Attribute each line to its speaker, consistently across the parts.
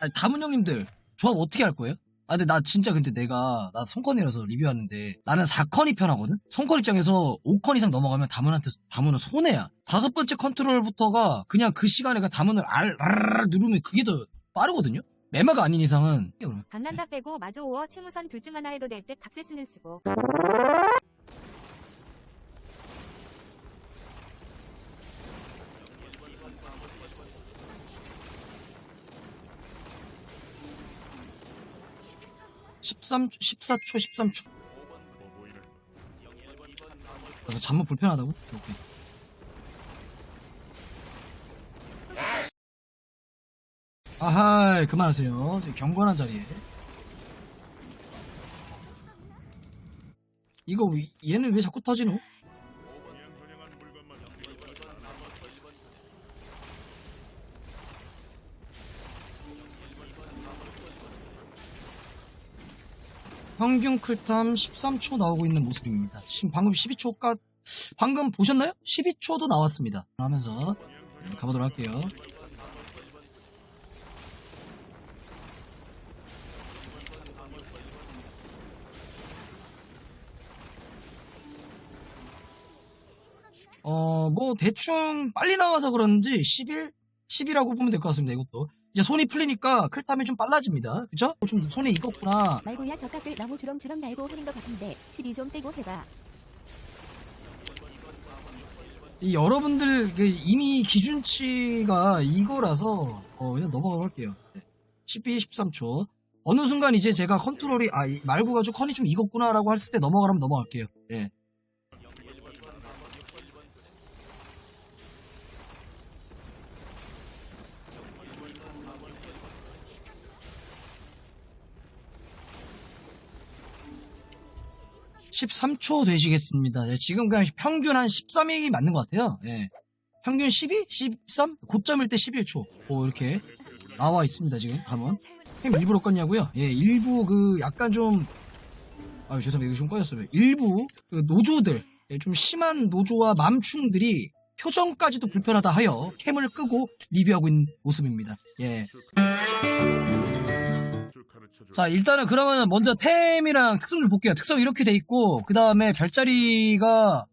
Speaker 1: 아니, 다문 형님들 조합 어떻게 할 거예요? 아 근데 나 진짜 근데 내가 나 손컨이라서 리뷰하는데 나는 4컨이 편하거든? 손컨 입장에서 5컨 이상 넘어가면 다문한테 다문은 손해야 다섯 번째 컨트롤부터가 그냥 그 시간에 그냥 다문을 알, 알 누르면 그게 더 빠르거든요? 매마가 아닌 이상은
Speaker 2: 강남다 빼고 마저 5어 최무선 둘 중 하나 해도 될 듯 각세스는 쓰고
Speaker 1: 13초, 14초, 13초. 그래서 잠못 불편하다고? 오케이. 아하, 그만하세요. 경건한 자리에. 이거 왜- 얘는 왜 자꾸 터지노? 평균 클탐 13초 나오고 있는 모습입니다. 지금 방금 12초가 방금 보셨나요? 12초도 나왔습니다. 하면서 네, 가보도록 할게요. 어, 뭐, 대충 빨리 나와서 그런지 10일? 10이라고 보면 될 것 같습니다, 이것도. 이제 손이 풀리니까 클탐이 좀 빨라집니다. 그죠? 좀 손에 익었구나.
Speaker 2: 말고야 적각들 너무 주렁주렁 날고 흐린 것 같은데 시리 좀 빼고 해봐
Speaker 1: 이 여러분들 그 이미 기준치가 이거라서 어, 그냥 할게요. 네. 12, 13초. 어느 순간 이제 제가 컨트롤이 아 이- 말고가 좀 컨이 좀 익었구나라고 했을 때 넘어가라면 넘어갈게요. 예. (13초) 되시겠습니다. 예, 지금 그냥 평균 한 (13이) 맞는 것 같아요. 예. 평균 (12) (13) 고점일 때 (11초) 오 이렇게 나와 있습니다 지금 답은 햄 일부러 껐냐고요? 예, 일부 그 약간 좀 아, 죄송합니다. 이거 좀 꺼졌어요. 일부 그 노조들, 예, 좀 심한 노조와 맘충들이 표정까지도 불편하다 하여 캠을 끄고 리뷰하고 있는 모습입니다. 예. 자, 일단은 그러면 먼저 템이랑 특성 좀 볼게요. 특성 이렇게 돼 있고, 그 다음에 별자리가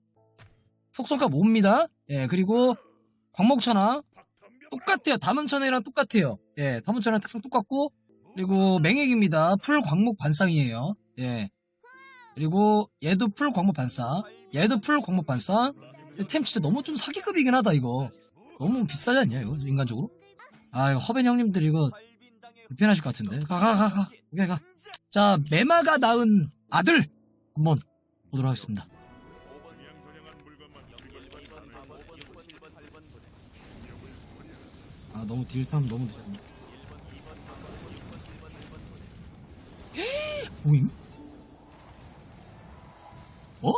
Speaker 1: 속성값 5입니다. 예, 그리고 광목천하 똑같아요. 다문천하랑 똑같아요. 예, 다문천하 특성 똑같고, 그리고 맹액입니다. 풀 광목 반쌍이에요. 예. 그리고 얘도 풀 광목 반쌍. 얘도 풀 광목. 근데 템 진짜 너무 좀 사기급이긴 하다, 이거. 너무 비싸지 않냐, 이거, 인간적으로? 아, 이거 허벤 형님들 이거 불편하실 것 같은데. 가, 가, 가, 가. 오케이, 가. 자, 메마가 낳은 아들! 한번 보도록 하겠습니다. 아, 너무 딜탐 너무 늦었네. 뭐임? 어?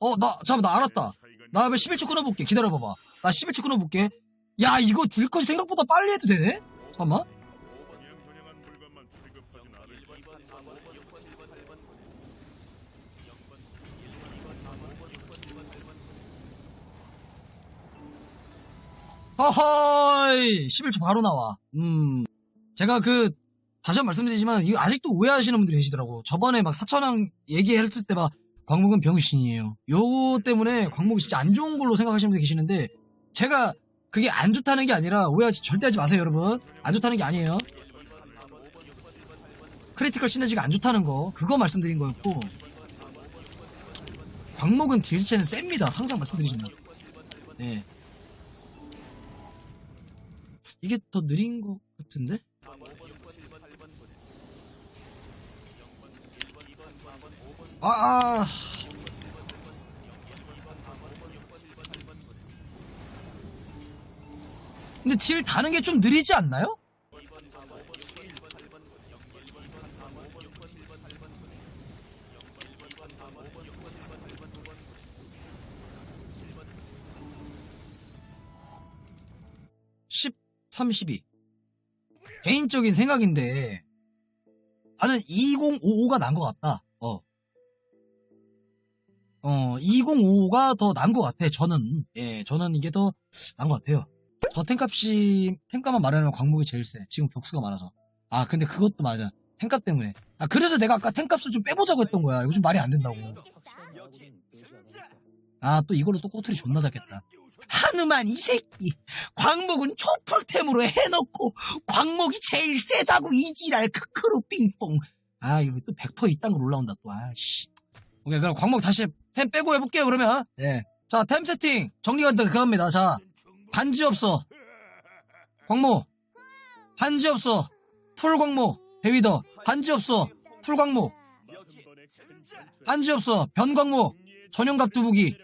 Speaker 1: 어, 나, 잠깐만, 나 알았다. 나 한번 11초 끊어볼게. 기다려봐봐. 나 11초 끊어볼게. 야, 이거 딜컷이 생각보다 빨리 해도 되네? 잠깐만. 허허이! 11초 바로 나와. 음. 제가 그, 다시 한 번 말씀드리지만, 이거 아직도 오해하시는 분들이 계시더라고. 저번에 막 사천왕 얘기했을 때 막, 광목은 병신이에요. 요거 때문에 광목이 진짜 안 좋은 걸로 생각하시는 분들이 계시는데, 제가 그게 안 좋다는 게 아니라, 오해하지, 절대 하지 마세요, 여러분. 안 좋다는 게 아니에요. 크리티컬 시너지가 안 좋다는 거, 그거 말씀드린 거였고, 광목은 딜체는 셉니다. 항상 말씀드리지만. 네. 이게 더 느린 것 같은데? 아, 아. 근데 딜 다는 게 좀 느리지 않나요? (32) 개인적인 생각인데 나는 2055가 난 것 같다 어. 어, 2055가 더 난 것 같아, 저는. 예, 저는 이게 더 난 것 같아요. 저 탱값이 탱값만 말하면 광목이 제일 세. 지금 격수가 많아서. 아 근데 그것도 맞아. 탱값 때문에. 아 그래서 내가 아까 탱값을 좀 빼보자고 했던 거야. 요즘 말이 안 된다고. 아 또 이걸로 또 꼬투리 존나 잡겠다. 하누만 이 새끼. 광목은 초풀템으로 해놓고 광목이 제일 세다고 이지랄 크크루 삥뽕. 아 이거 또 100% 이딴 걸 올라온다 또. 아씨. 오케이 그럼 광목 다시 템 빼고 해볼게요 그러면. 예자템 세팅. 정리가 그겁니다. 자 반지 없어. 광목. 반지 없어. 풀 광목. 대위더. 반지 없어. 풀 광목. 반지 없어. 변 광목. 전용갑 두부기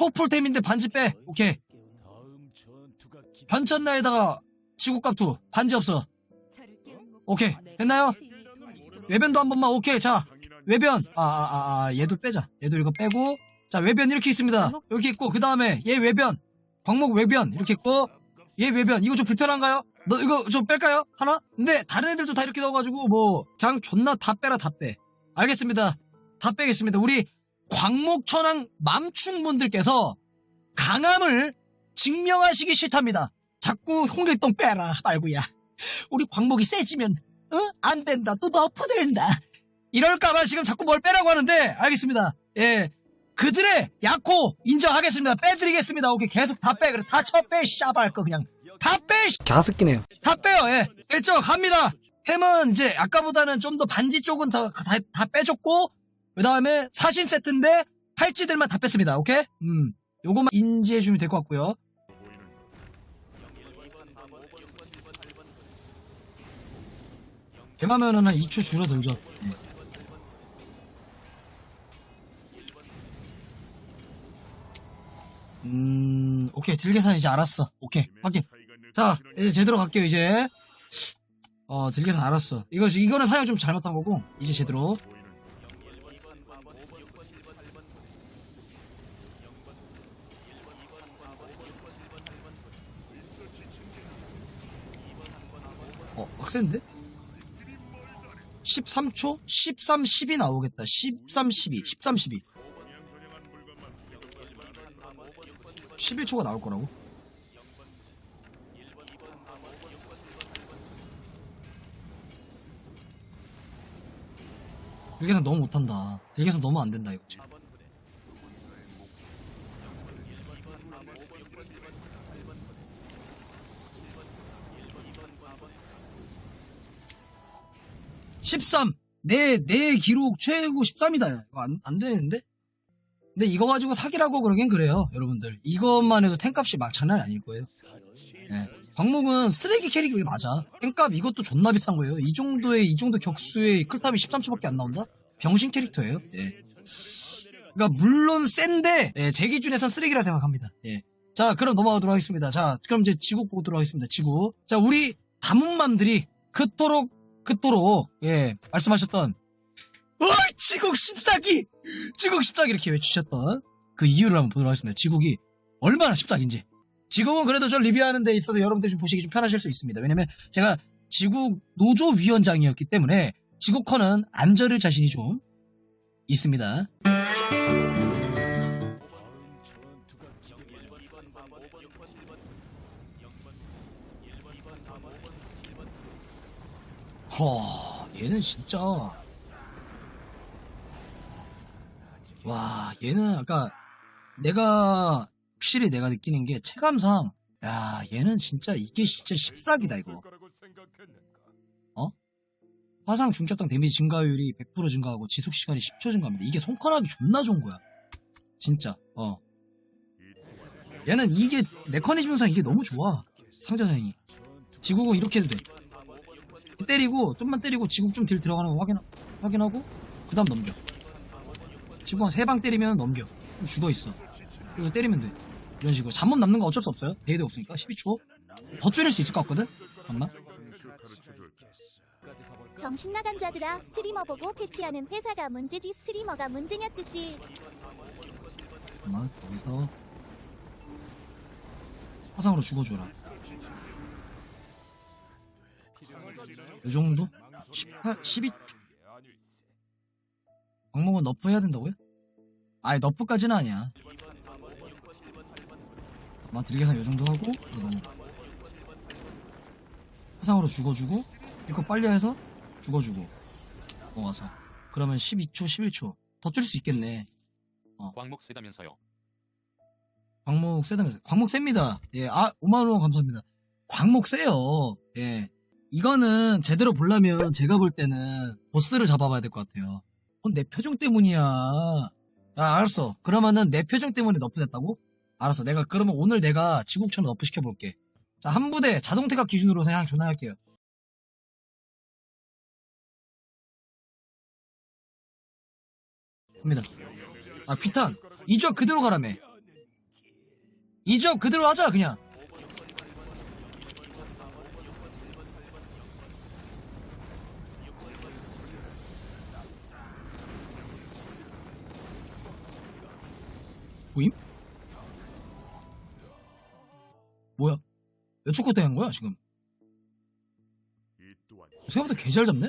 Speaker 1: 초풀템인데 반지 빼. 오케이. 변천나에다가 지구값투 반지 없어. 오케이. 됐나요? 외변도 한 번만 오케이. 자 외변. 아아아 아, 얘도 빼자. 얘도 이거 빼고. 자 외변 이렇게 있습니다. 이렇게 있고 그 다음에 얘 외변. 광목 외변. 이렇게 있고 얘 외변. 이거 좀 불편한가요? 너 이거 좀 뺄까요? 하나? 근데 다른 애들도 다 이렇게 넣어가지고 뭐 그냥 존나 다 빼라 다 빼. 알겠습니다. 다 빼겠습니다. 우리 광목천왕 맘충분들께서 강함을 증명하시기 싫답니다. 자꾸 홍길동 빼라 말고야. 우리 광목이 세지면 어? 안 된다. 또 너프 된다. 이럴까봐 지금 자꾸 뭘 빼라고 하는데 알겠습니다. 예. 그들의 약호 인정하겠습니다. 빼드리겠습니다. 오케이. 계속 다 빼. 그래. 다 쳐빼 씨발 거 그냥. 다 빼
Speaker 3: 가습기네요.
Speaker 1: 다 빼요. 예. 됐죠? 갑니다. 햄은 이제 아까보다는 좀 더 반지 쪽은 다, 다, 다 빼줬고 그 다음에 사신 세트인데 팔찌들만 다 뺐습니다 오케이 음 요거만 인지해주면 될 것 같고요 햄하면은 한 2초 줄어들죠 예. 음 오케이 딜계산 이제 알았어 오케이 확인 자, 이제 제대로 갈게요, 이제. 어, 들켜서 알았어. 이거, 이거는 사용 좀 잘못한 거고, 이제 제대로. 빡센데? 13초? 13, 10이 나오겠다. 13, 12. 13, 12. 11초가 나올 거라고? 들계산 너무 못한다. 들계산 너무 안 된다, 이거 지금. (13) 내, 내 기록 최고 13이다. 이거 안, 안 되는데? 근데 이거 가지고 사기라고 그러긴 그래요, 여러분들. 이것만 해도 탱값이 막 장난이 아닐 거예요. 예. 광목은 쓰레기 캐릭이 맞아. 땡값 이것도 존나 비싼 거예요. 이 정도의 이 정도 격수의 클탑이 13초밖에 안 나온다? 병신 캐릭터예요. 예. 그러니까 물론 센데 예, 제 기준에선 쓰레기라 생각합니다. 예. 자, 그럼 넘어가도록 하겠습니다. 자, 그럼 이제 지국 보도록 하겠습니다. 지국. 자, 우리 다문맘들이 그토록 그토록 예 말씀하셨던 어이 지국 14기 지국 14기 이렇게 외치셨던 그 이유를 한번 보도록 하겠습니다. 지국이 얼마나 14기인지. 지국은 그래도 저 리뷰하는 데 있어서 여러분들 좀 보시기 좀 편하실 수 있습니다. 왜냐면 제가 지국 노조 위원장이었기 때문에 지국커는 안절을 자신이 좀 있습니다. 허, 얘는 진짜 와, 얘는 아까 내가 확실히 내가 느끼는 게 체감상 야, 얘는 진짜 이게 진짜 14기다 이거. 어? 화상 중첩당 데미지 증가율이 100% 증가하고 지속 시간이 10초 증가합니다. 이게 손가락이 존나 좋은 거야. 진짜. 어. 얘는 이게 메커니즘상 이게 너무 좋아. 상자 사양이. 지국은 이렇게 해도 돼. 때리고 좀만 때리고 지국 좀딜 들어가는 거 확인 확인하고 그다음 넘겨. 지국 한세 방 때리면 넘겨. 죽어 있어. 그리고 때리면 돼. 이런 식으로 잠못 남는 거 어쩔 수 없어요. 데이도 없으니까 12초. 더 줄일 수 있을 것 같거든. 잠깐만.
Speaker 4: 정신 나간 자들아 스트리머 보고 패치하는 회사가 문제지 스트리머가 문제냐 찌찌
Speaker 1: 잠깐만 여기서 화상으로 죽어줘라 요 정도? 18, 12초? 악몽은 너프 해야 된다고요? 아니 너프까지는 아니야. 아마 딜계산 요 정도 하고. 화상으로 죽어주고 이거 빨리 해서 죽어주고 넘어가서. 그러면 12초 11초. 더 줄일 수 있겠네.
Speaker 3: 광목 세다면서요.
Speaker 1: 광목 세다면서 광목 셉니다. 예아 5만원 감사합니다. 광목 세요. 예 이거는 제대로 보려면 제가 볼 때는 보스를 잡아봐야 될 것 같아요. 그건 내 표정 때문이야. 아 알았어. 그러면은 내 표정 때문에 너프 됐다고? 알았어. 내가 그러면 오늘 내가 지국처럼 너프 시켜볼게. 자 한 부대 자동 태각 기준으로 그냥 전화할게요. 갑니다. 아 귀탄. 이 조합 그대로 가라며 이 조합 그대로 하자 그냥 보임? 뭐야? 몇초 컷대 한 거야 지금? 생각보다 개 잘 잡네?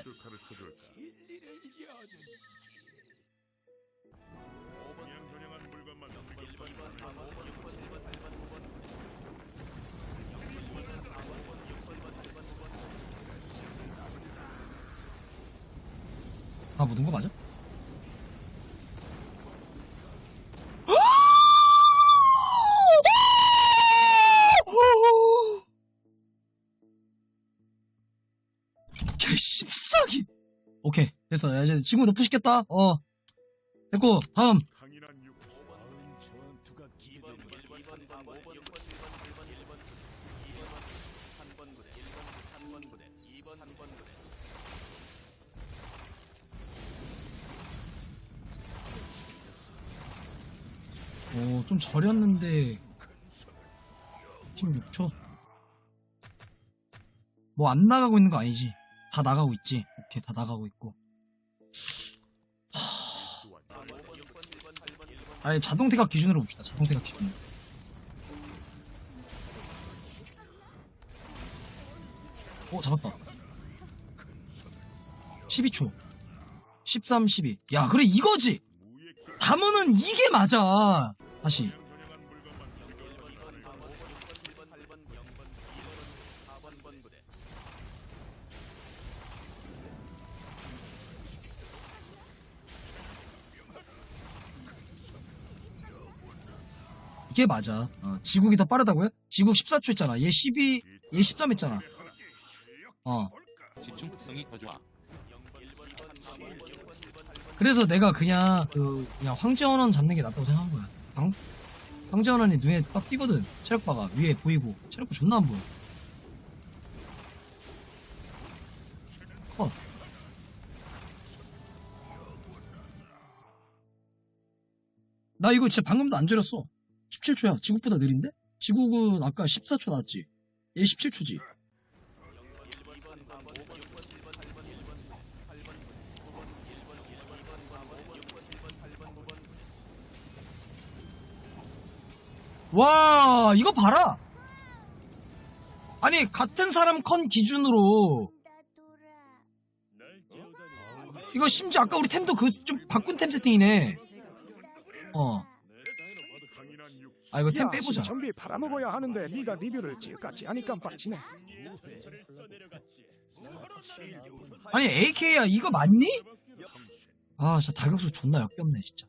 Speaker 1: 아 묻은 거 맞아? 됐어 야, 이제 친구 너프 시켰다. 어. 됐고 다음. 오좀 절였는데 16초? 뭐 안 나가고 있는 거 아니지? 다 나가고 있지? 오케이 다 나가고 있고 아예 자동 태각 기준으로 봅시다 자동 태각 기준으로 오 잡았다 12초 13, 12. 야, 그래, 이거지! 담으는 이게 맞아! 다시. 이게 맞아. 어, 지국이 더 빠르다고요? 지국 14초 했잖아. 얘 12, 얘 13 했잖아. 어.
Speaker 3: 집중 특성이 더 좋아.
Speaker 1: 그래서 내가 그냥 그 그냥 황제원원 잡는 게 낫다고 생각한 거야. 방, 황제원원이 눈에 딱 띄거든. 체력바가 위에 보이고 체력바 존나 안 보여. 컷. 나 이거 진짜 방금도 안 졸였어. 17초야. 지국보다 느린데? 지국은 아까 14초 나왔지. 얘 17초지. 와, 이거 봐라. 아니, 같은 사람 컨 기준으로 이거 심지어 아까 우리 템도 그 좀 바꾼 템 세팅이네. 어. 아, 이거 템 빼보자.
Speaker 5: 전비 팔아먹어야 하는데 네가 리뷰를 지금까지 하니까 빡치네.
Speaker 1: 아니, AK야, 이거 맞니? 아, 진짜 다격수 존나 역겹네, 진짜.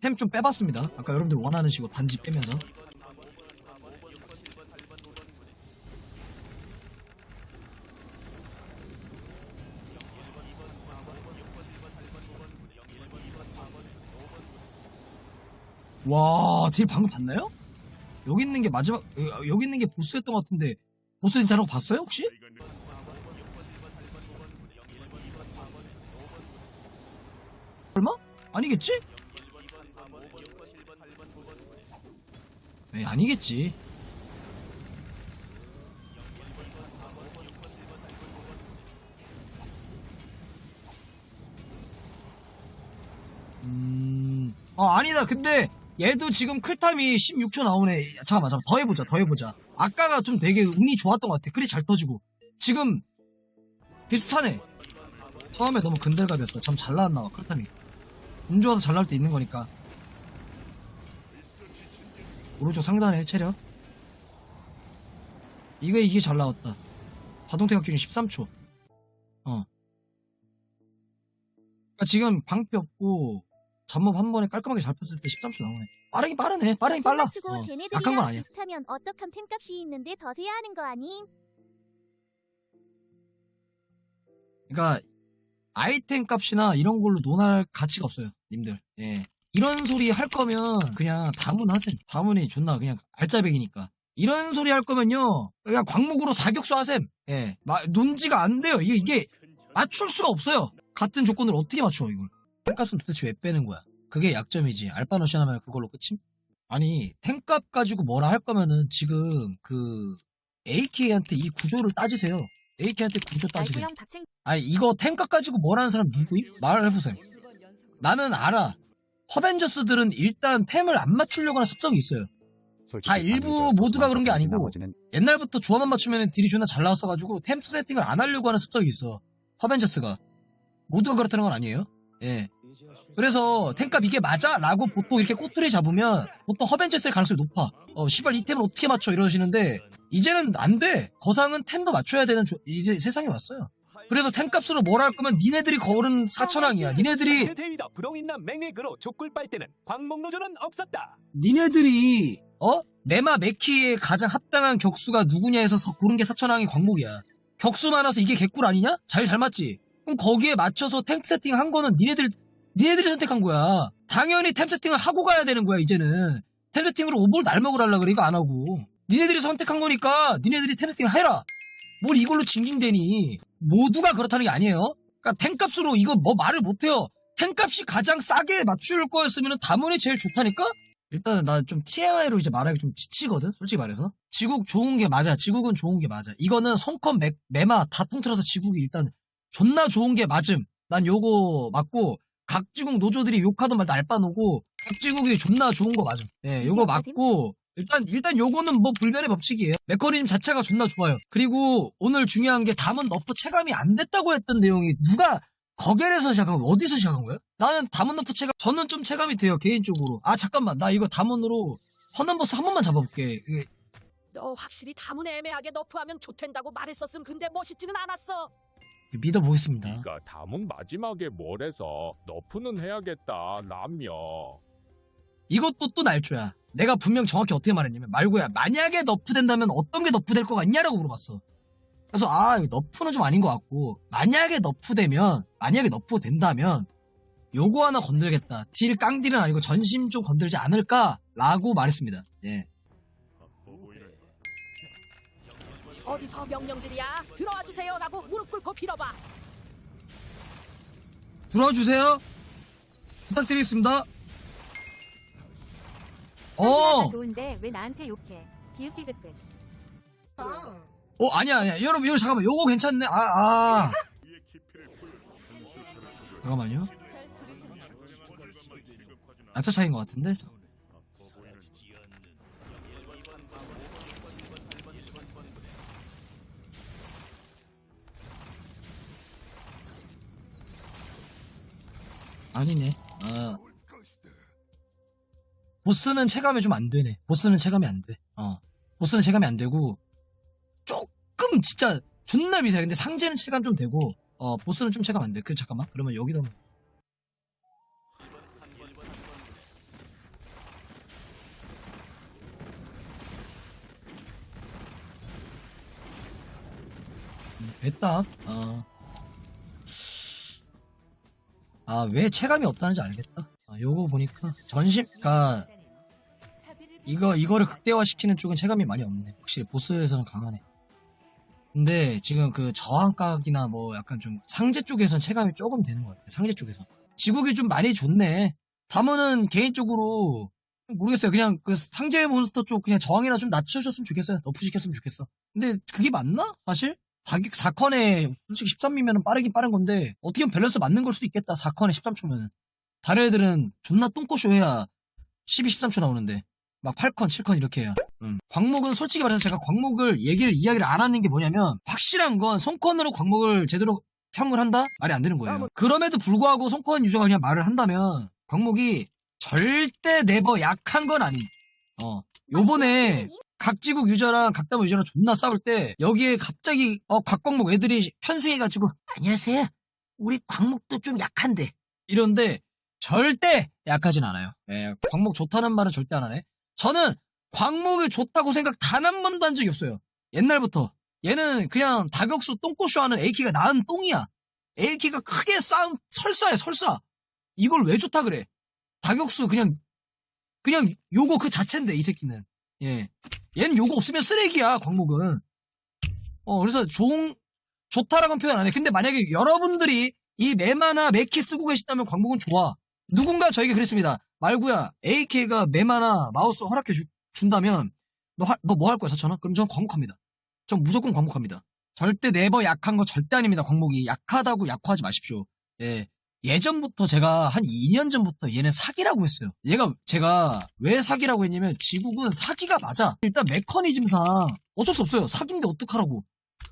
Speaker 1: 템 좀 빼봤습니다. 아까 여러분들 원하는 식으로 반지 빼면서. 와, 딜 방금 봤나요? 여기 있는 게 마지막, 여- 여기 있는 게 보스였던 것 같은데, 보스 딜타라고 봤어요, 혹시? 설마? 아니겠지? 에이, 아니겠지. 음, 어, 아니다. 근데 얘도 지금 클탐이 16초 나오네. 야, 잠깐만, 잠깐만. 더 해보자, 더 해보자. 아까가 좀 되게 운이 좋았던 것 같아. 그리 잘 터지고. 지금 비슷하네. 처음에 너무 근들갑이었어. 참 잘 나왔나 봐, 클탐이. 운 좋아서 잘 나올 때 있는 거니까. 오른쪽 상단에 체력. 이거 이게 잘 나왔다. 자동 태각 기준 13초. 어. 그러니까 지금 방패 없고 잡몹 한 번에 깔끔하게 잘 뺐을 때 13초 나오네. 빠르긴 빠르네. 빠르긴
Speaker 4: 템
Speaker 1: 빨라.
Speaker 4: 맞추고
Speaker 1: 어, 약한 건
Speaker 4: 쟤네들이랑
Speaker 1: 아니야.
Speaker 4: 비슷하면 어떡함 템값이 있는데 더 세야 하는 거 아님?
Speaker 1: 그러니까 아이템 값이나 이런 걸로 논할 가치가 없어요, 님들. 예. 이런 소리 할 거면 그냥 다문 하셈. 다문이 존나 그냥 알짜배기니까. 이런 소리 할 거면요, 그냥 광목으로 사격수 하셈. 예. 마- 논지가 안 돼요. 이게, 이게 맞출 수가 없어요. 같은 조건을 어떻게 맞춰, 이걸. 탱값은 도대체 왜 빼는 거야? 그게 약점이지. 알바노시 하면 그걸로 끝임? 아니, 탱값 가지고 뭐라 할 거면은 지금 그 AK한테 이 구조를 따지세요. AK한테 구조 따지세요. 아니 이거 탱값 가지고 뭐라는 사람 누구임? 말을 해보세요. 나는 알아. 허벤져스들은 일단 템을 안 맞추려고 하는 습성이 있어요. 다 일부 모두가 그런 게 아니고 옛날부터 조합만 맞추면 딜이 존나 잘 나왔어가지고 템 세팅을 안 하려고 하는 습성이 있어. 허벤져스가. 모두가 그렇다는 건 아니에요. 예. 그래서 템값 이게 맞아? 라고 보통 이렇게 꼬투리 잡으면 보통 허벤져스일 가능성이 높아. 어, 씨발 이 템을 어떻게 맞춰? 이러시는데 이제는 안 돼. 거상은 템도 맞춰야 되는 조- 이제 세상이 왔어요. 그래서 템값으로 뭐라 할 거면 니네들이 거른 4천왕이야. 니네들이. 니네들이 어 메마 메키에 가장 합당한 격수가 누구냐 해서 서- 고른 게 사천왕의 광목이야. 격수 많아서 이게 개꿀 아니냐? 잘 잘 맞지. 그럼 거기에 맞춰서 템 세팅 한 거는 니네들 니네들이 선택한 거야. 당연히 템 세팅을 하고 가야 되는 거야 이제는. 템 세팅으로 오볼 날먹을 하려 그래 이거 안 하고. 니네들이 선택한 거니까 니네들이 템 세팅 해라. 뭘 이걸로 징징대니. 모두가 그렇다는 게 아니에요. 그러니까 템값으로 이거 뭐 말을 못해요. 템값이 가장 싸게 맞출 거였으면 다문이 제일 좋다니까? 일단은 나 좀 TMI로 이제 말하기 좀 지치거든? 솔직히 말해서. 지국 좋은 게 맞아. 지국은 좋은 게 맞아. 이거는 손컵 맥, 메마 다 통틀어서 지국이 일단 존나 좋은 게 맞음. 난 요거 맞고, 각 지국 노조들이 욕하던 말도 알바노고, 각 지국이 존나 좋은 거 맞음. 예, 요거 맞고, 일단, 일단 요거는 뭐 불변의 법칙이에요. 메커니즘 자체가 존나 좋아요. 그리고 오늘 중요한 게 담은 너프 체감이 안 됐다고 했던 내용이 누가 거겔에서 시작한 거 어디서 시작한 거야? 나는 담은 너프 체감 저는 좀 체감이 돼요 개인적으로 아 잠깐만 나 이거 담은으로 허넘버스 한 번만 잡아볼게
Speaker 6: 너 확실히 다문 애매하게 너프하면 좋된다고 말했었음. 근데 멋있지는 않았어.
Speaker 1: 믿어보겠습니다.
Speaker 7: 네가 담은 마지막에 뭘 해서 너프는 해야겠다 라며
Speaker 1: 이것도 또 날조야. 내가 분명 정확히 어떻게 말했냐면 말고야. 만약에 너프 된다면 어떤 게 너프 될 것 같냐라고 물어봤어. 그래서 아 이거 너프는 좀 아닌 것 같고 만약에 너프 되면 만약에 너프 된다면 요거 하나 건들겠다. 딜 깡딜은 아니고 전심 좀 건들지 않을까라고 말했습니다. 예
Speaker 6: 어디서 명령질이야? 들어와 주세요 라고 무릎 꿇고 빌어봐.
Speaker 1: 들어와 주세요. 부탁드리겠습니다. 어,
Speaker 2: 어. 좋은데 왜 나한테 욕해? 기웃기긋긋.
Speaker 1: 어 아니야 아니야 여러분 여러분 잠깐만 요거 괜찮네. 아 아. 잠깐만요. 약차 차이인 것 같은데. 아니네. 아. 보스는 체감이 좀 안 되네. 보스는 체감이 안 돼. 어. 보스는 체감이 안 되고, 조금 진짜 존나 미세해. 근데 상제는 체감 좀 되고, 어, 보스는 좀 체감 안 돼. 그, 잠깐만. 그러면 여기다. 음, 됐다. 어. 아, 왜 체감이 없다는지 알겠다. 아, 요거 보니까 전심, 그니까, 이거, 이거를 극대화시키는 쪽은 체감이 많이 없네. 확실히 보스에서는 강하네. 근데 지금 그 저항각이나 뭐 약간 좀 상제 쪽에선 체감이 조금 되는 것 같아. 상제 쪽에서. 지국이 좀 많이 좋네. 다문은 개인적으로 모르겠어요. 그냥 그 상제 몬스터 쪽 그냥 저항이나 좀 낮춰줬으면 좋겠어요. 너프 시켰으면 좋겠어. 근데 그게 맞나? 사실? 4컨에 솔직히 13이면 빠르긴 빠른 건데 어떻게 보면 밸런스 맞는 걸 수도 있겠다. 4컨에 13초면은. 다른 애들은 존나 똥꼬쇼 해야 12, 13초 나오는데 막 8컨, 7컨 이렇게 해야. 음. 광목은 솔직히 말해서 제가 광목을 얘기를 이야기를 안 하는 게 뭐냐면 확실한 건 손컨으로 광목을 제대로 평을 한다? 말이 안 되는 거예요. 그럼에도 불구하고 손컨 유저가 그냥 말을 한다면 광목이 절대 네버 약한 건 아니. 어. 요번에 각 지국 유저랑 각다모 유저랑 존나 싸울 때 여기에 갑자기 어 곽광목 애들이 편승해가지고 안녕하세요. 우리 광목도 좀 약한데 이런데 절대 약하진 않아요. 예, 광목 좋다는 말은 절대 안 하네. 저는 광목이 좋다고 생각 단 한 번도 한 적이 없어요. 옛날부터 얘는 그냥 다격수 똥꼬쇼 하는 AK가 나은 똥이야. AK가 크게 쌓은 설사야 설사. 이걸 왜 좋다 그래? 다격수 그냥 그냥 요거 그 자체인데 이 새끼는. 예. 얘는 요거 없으면 쓰레기야 광목은. 어 그래서 좋은 좋다라고는 표현 안 해. 근데 만약에 여러분들이 이 메마나 메키 쓰고 계시다면 광목은 좋아. 누군가 저에게 그랬습니다. 말구야 AK가 메마나 마우스 허락해 주, 준다면 너너 뭐 할 거야 사천아? 그럼 전 광목합니다. 전 무조건 광목합니다. 절대 네버 약한 거 절대 아닙니다. 광목이 약하다고 약화하지 마십시오. 예. 예전부터 제가 한 2년 전부터 얘는 사기라고 했어요. 얘가 제가 왜 사기라고 했냐면 지국은 사기가 맞아. 일단 메커니즘상 어쩔 수 없어요. 사기인데 어떡하라고.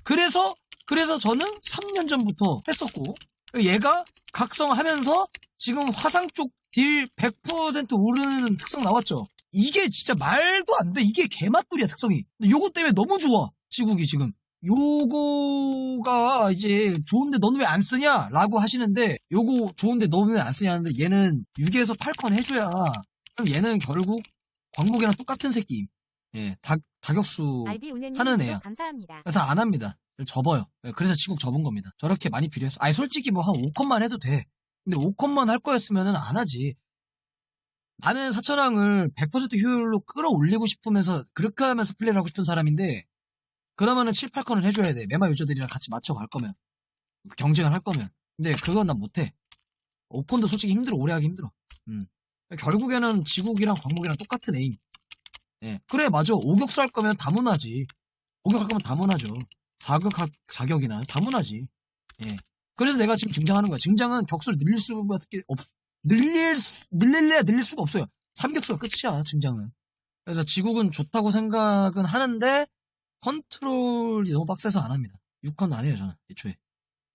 Speaker 1: 그래서 그래서 저는 3년 전부터 했었고 얘가 각성하면서 지금 화상 쪽 딜 100% 오르는 특성 나왔죠. 이게 진짜 말도 안 돼. 이게 개맛돌이야 특성이. 요거 때문에 너무 좋아. 지국이 지금. 요거가 이제 좋은데 너는 왜 안 쓰냐? 라고 하시는데 요거 좋은데 너는 왜 안 쓰냐 하는데 얘는 6에서 8컨 해줘야 그럼 얘는 결국 광목이랑 똑같은 새끼. 예, 다, 다격수 하는 애야.
Speaker 2: 감사합니다.
Speaker 1: 그래서 안 합니다. 접어요. 예, 그래서 지국 접은 겁니다. 저렇게 많이 필요해서. 아니, 솔직히 뭐 한 5컷만 해도 돼. 근데 5컷만 할 거였으면 안 하지. 나는 사천왕을 100% 효율로 끌어올리고 싶으면서 그렇게 하면서 플레이를 하고 싶은 사람인데 그러면은 7, 8컷은 해줘야 돼. 메마 유저들이랑 같이 맞춰 갈 거면. 경쟁을 할 거면. 근데 그건 난 못해. 5콘도 솔직히 힘들어. 오래 하기 힘들어. 음. 결국에는 지국이랑 광목이랑 똑같은 에임. 예. 그래, 맞아. 오격수 할 거면 다문화지. 오격할 거면 다문화죠. 사격, 사격이나 다문화지. 예. 그래서 내가 지금 증장하는 거야. 증장은 격수를 늘릴 수밖에 없, 늘릴, 수- 늘릴래야 늘릴 수가 없어요. 삼격수가 끝이야, 증장은. 그래서 지국은 좋다고 생각은 하는데, 컨트롤이 너무 빡세서 안 합니다. 6컨 안 해요, 저는, 애초에.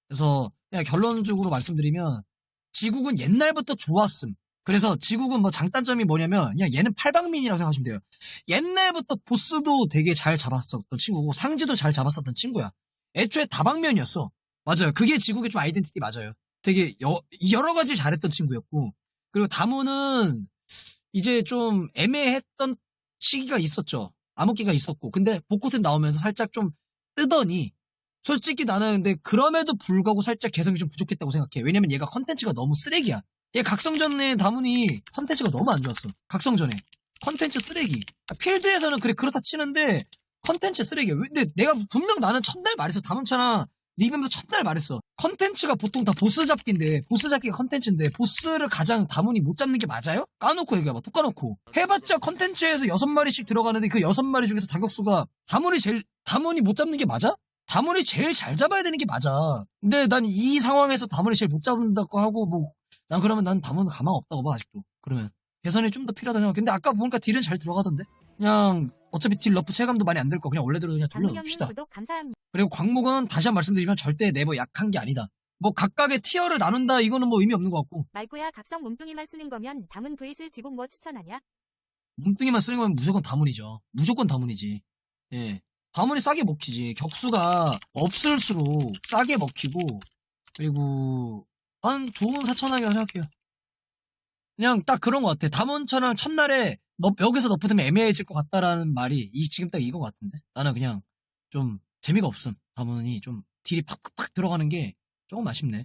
Speaker 1: 그래서, 그냥 결론적으로 말씀드리면, 지국은 옛날부터 좋았음. 그래서 지국은 뭐 장단점이 뭐냐면, 그냥 얘는 팔방민이라고 생각하시면 돼요. 옛날부터 보스도 되게 잘 잡았었던 친구고, 상지도 잘 잡았었던 친구야. 애초에 다방면이었어. 맞아요. 그게 지국의 좀 아이덴티티 맞아요. 되게 여, 여러 가지 잘했던 친구였고, 그리고 다모는 이제 좀 애매했던 시기가 있었죠. 암흑기가 있었고, 근데 복코튼 나오면서 살짝 좀 뜨더니, 솔직히 나는 근데 그럼에도 불구하고 살짝 개성이 좀 부족했다고 생각해. 왜냐면 얘가 컨텐츠가 너무 쓰레기야. 얘 각성전에 다문이 컨텐츠가 너무 안 좋았어. 각성전에. 컨텐츠 쓰레기. 아, 필드에서는 그래 그렇다 치는데 컨텐츠 쓰레기야. 왜- 근데 내가 분명 나는 첫날 말했어. 다문차나 리뷰면서 첫날 말했어. 컨텐츠가 보통 다 보스 잡기인데 보스 잡기가 컨텐츠인데 보스를 가장 다문이 못 잡는 게 맞아요? 까놓고 얘기해봐. 톡 까놓고. 해봤자 컨텐츠에서 여섯 마리씩 들어가는데 그 여섯 마리 중에서 다격수가 다문이 제일 다문이 못 잡는 게 맞아? 다문이 제일 잘 잡아야 되는 게 맞아. 근데 난 이 상황에서 다문이 제일 못 잡는다고 하고 뭐 난 그러면 난 다문은 가망 없다고 봐 아직도. 그러면 개선이 좀 더 필요하다 생각. 근데 아까 보니까 딜은 잘 들어가던데. 그냥 어차피 딜 러프 체감도 많이 안 될 거 그냥 원래대로 그냥
Speaker 2: 돌려놓읍시다.
Speaker 1: 그리고 광목은 다시 한 번 말씀드리지만 절대 네버 약한 게 아니다. 뭐 각각의 티어를 나눈다 이거는 뭐 의미 없는 것 같고
Speaker 2: 말구야 각성 몸뚱이만 쓰는 거면 담은 브이슬 지국 뭐 추천하냐?
Speaker 1: 몸뚱이만 쓰는 거면 무조건 다문이죠. 무조건 다문이지. 예. 다문이 싸게 먹히지. 격수가 없을수록 싸게 먹히고 그리고 난 좋은 사천왕이라고 생각해요. 그냥 딱 그런 것 같아. 다문처럼 첫날에 너, 여기서 너프되면 애매해질 것 같다라는 말이 이 지금 딱 이거 같은데. 나는 그냥 좀 재미가 없음. 다문이 좀 딜이 팍팍팍 들어가는 게 조금 아쉽네.